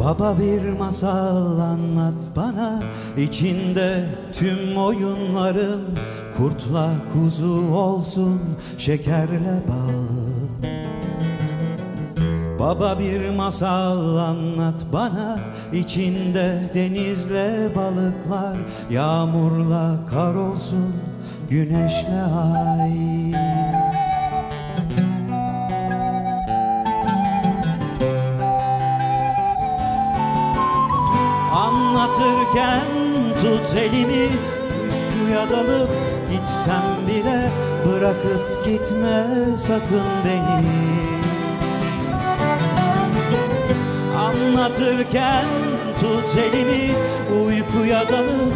Baba bir masal anlat bana içinde tüm oyunlarım. Kurtla kuzu olsun şekerle bal. Baba bir masal anlat bana içinde denizle balıklar. Yağmurla kar olsun güneşle ay Anlatırken tut elimi Kuyuya dalıp gitsem bile Bırakıp gitme sakın beni. Anlatırken tut elimi Uykuya dalıp